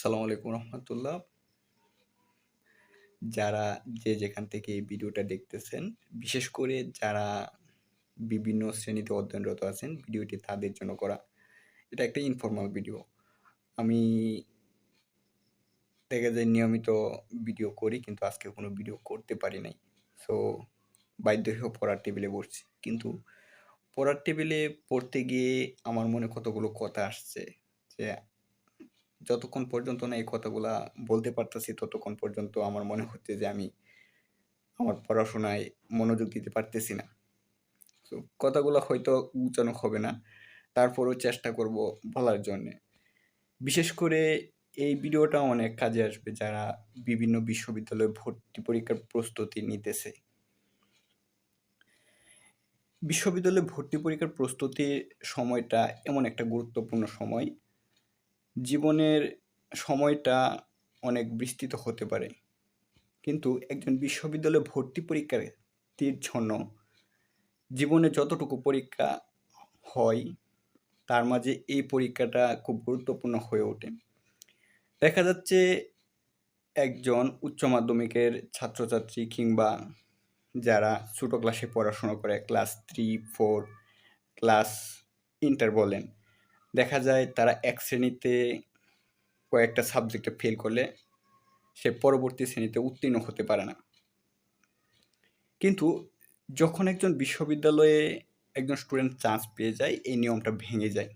আসসালামু আলাইকুম রহমতুল্লাহ। যারা যে যেখান থেকে এই ভিডিওটা দেখতেছেন, বিশেষ করে যারা বিভিন্ন শ্রেণীতে অধ্যয়নরত আছেন, ভিডিওটি তাদের জন্য করা, এটা একটা ইনফর্মাল ভিডিও আমি দেখা যায় নিয়মিত ভিডিও করি, কিন্তু আজকে কোনো ভিডিও করতে পারি নাই। সো বাধ্য হয়ে পড়ার টেবিলে বসছি। কিন্তু পড়ার টেবিলে পড়তে গিয়ে আমার মনে কতগুলো কথা আসছে, যে যতক্ষণ পর্যন্ত না এই কথাগুলা বলতে পারতেছি, ততক্ষণ পর্যন্ত আমার মনে হচ্ছে যে আমি আমার পড়াশোনায় মনোযোগ দিতে পারতেছি না। তো কথাগুলো হয়তো উচ্চারণ হবে না, তারপরও চেষ্টা করব বলার জন্যে। বিশেষ করে এই ভিডিওটা অনেক কাজে আসবে যারা বিভিন্ন বিশ্ববিদ্যালয়ে ভর্তি পরীক্ষার প্রস্তুতি নিতেছে। বিশ্ববিদ্যালয়ে ভর্তি পরীক্ষার প্রস্তুতির সময়টা এমন একটা গুরুত্বপূর্ণ সময়। জীবনের সময়টা অনেক বিস্তৃত হতে পারে। কিন্তু একজন বিশ্ববিদ্যালয়ে ভর্তি পরীক্ষার্থীর জন্য জীবনে যতটুকু পরীক্ষা হয়, তার মাঝে এই পরীক্ষাটা খুব গুরুত্বপূর্ণ হয়ে ওঠে। দেখা যাচ্ছে একজন উচ্চ মাধ্যমিকের ছাত্রছাত্রী কিংবা যারা ছোটো ক্লাসে পড়াশোনা করে class three four class inter বলেন দেখা যায় তারা এক শ্রেণীতে কয়েকটা সাবজেক্টে ফেল করলে সে পরবর্তী শ্রেণীতে উত্তীর্ণ হতে পারে না। কিন্তু যখন একজন বিশ্ববিদ্যালয়ে একজন স্টুডেন্ট চান্স পেয়ে যায়, এই নিয়মটা ভেঙে যায়।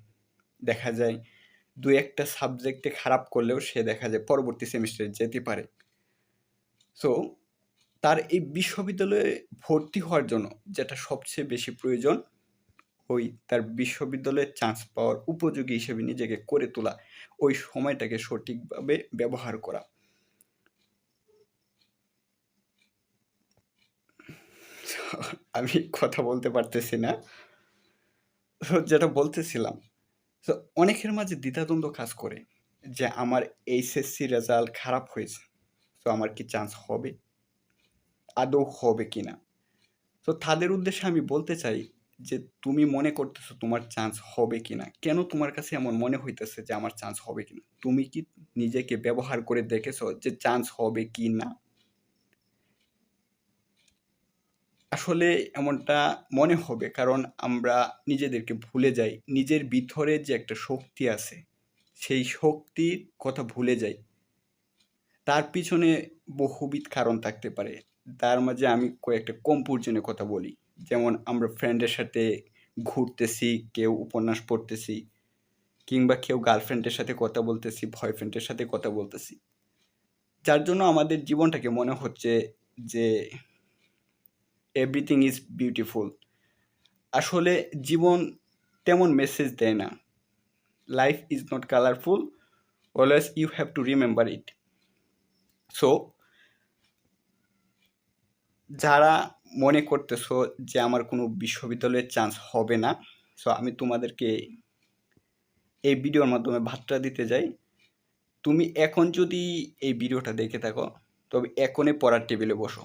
দেখা যায় দু একটা সাবজেক্টে খারাপ করলেও সে দেখা যায় পরবর্তী সেমিস্টারে যেতে পারে। সো তার এই বিশ্ববিদ্যালয়ে ভর্তি হওয়ার জন্য যেটা সবচেয়ে বেশি প্রয়োজন ওই তার বিশ্ববিদ্যালয়ে চান্স পাওয়ার উপযোগী হিসেবে নিজেকে করে তোলা, ওই সময়টাকে সঠিকভাবে ব্যবহার করা। আমি কথা বলতে পারতেছি না। যেটা বলতেছিলাম তো অনেকের মাঝে দ্বিধাদ্বন্দ্ব কাজ করে যে, আমার এইচএসসি রেজাল্ট খারাপ হয়েছে তো আমার কি চান্স হবে? আদৌ হবে কি না তো তাদের উদ্দেশ্যে আমি বলতে চাই যে তুমি মনে করতেছো তোমার চান্স হবে কি না কেন তোমার কাছে এমন মনে হইতেছে যে আমার চান্স হবে কি না তুমি কি নিজেকে ব্যবহার করে দেখেছ যে চান্স হবে কি না আসলে এমনটা মনে হবে কারণ আমরা নিজেদেরকে ভুলে যাই। নিজের ভিতরে যে একটা শক্তি আছে, সেই শক্তির কথা ভুলে যাই। তার পিছনে বহুবিধ কারণ থাকতে পারে। তার মাঝে আমি কয়েকটা কম কম্পোর্জনের কথা বলি। যেমন আমরা ফ্রেন্ডের সাথে ঘুরতেছি, কেউ উপন্যাস পড়তেছি, কিংবা কেউ গার্লফ্রেন্ডের সাথে কথা বলতেছি বয়ফ্রেন্ডের সাথে কথা বলতেছি। যার জন্য আমাদের জীবনটাকে মনে হচ্ছে যে এভরিথিং ইজ বিউটিফুল আসলে জীবন তেমন মেসেজ দেয় না। Life is not colourful always you have to remember it so যারা মনে করতেছো যে আমার কোনো বিশ্ববিদ্যালয়ের চান্স হবে না? সো আমি তোমাদেরকে এই ভিডিওর মাধ্যমে ভাতটা দিতে যাই। তুমি এখন যদি এই ভিডিওটা দেখে থাকো, তবে এখনই পড়ার টেবিলে বসো।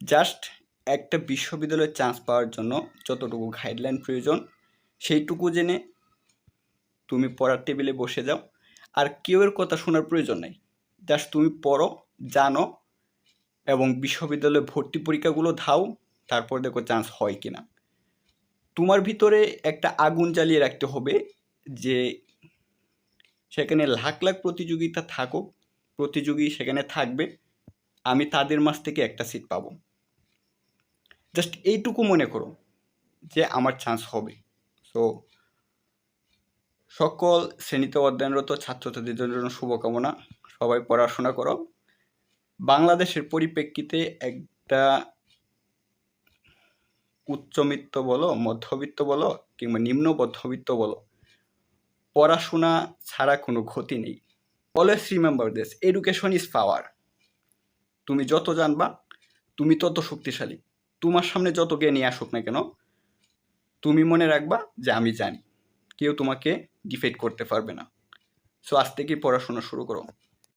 জাস্ট একটা বিশ্ববিদ্যালয়ের চান্স পাওয়ার জন্য যতটুকু গাইডলাইন প্রয়োজন, সেইটুকু জেনে তুমি পড়ার টেবিলে বসে যাও। আর কেউয়ের কথা শোনার প্রয়োজন নেই। জাস্ট তুমি পড়ো, জানো এবং বিশ্ববিদ্যালয়ে ভর্তি পরীক্ষাগুলো ধাও তারপর দেখো চান্স হয় কি না তোমার ভিতরে একটা আগুন জ্বালিয়ে রাখতে হবে যে সেখানে লাখ লাখ প্রতিযোগিতা থাকুক, প্রতিযোগী সেখানে থাকবে, আমি তাদের মাঝ থেকে একটা সিট পাবো। জাস্ট এইটুকু মনে করো যে আমার চান্স হবে। সো সকল শ্রেণীতে অধ্যয়নরত ছাত্রছাত্রীদের জন্য শুভকামনা। সবাই পড়াশোনা করো। বাংলাদেশের পরিপ্রেক্ষিতে একটা উচ্চবিত্ত বলো, মধ্যবিত্ত বলো কিংবা নিম্ন মধ্যবিত্ত বলো, পড়াশোনা ছাড়া কোনো ক্ষতি নেই। Always remember this education is power তুমি যত জানবা, তুমি তত শক্তিশালী। তোমার সামনে যত জ্ঞানী আসুক না কেন, তুমি মনে রাখবা যে আমি জানি। কেউ তোমাকে ডিফেক্ট করতে পারবে না। সো আজ থেকেই পড়াশোনা শুরু করো।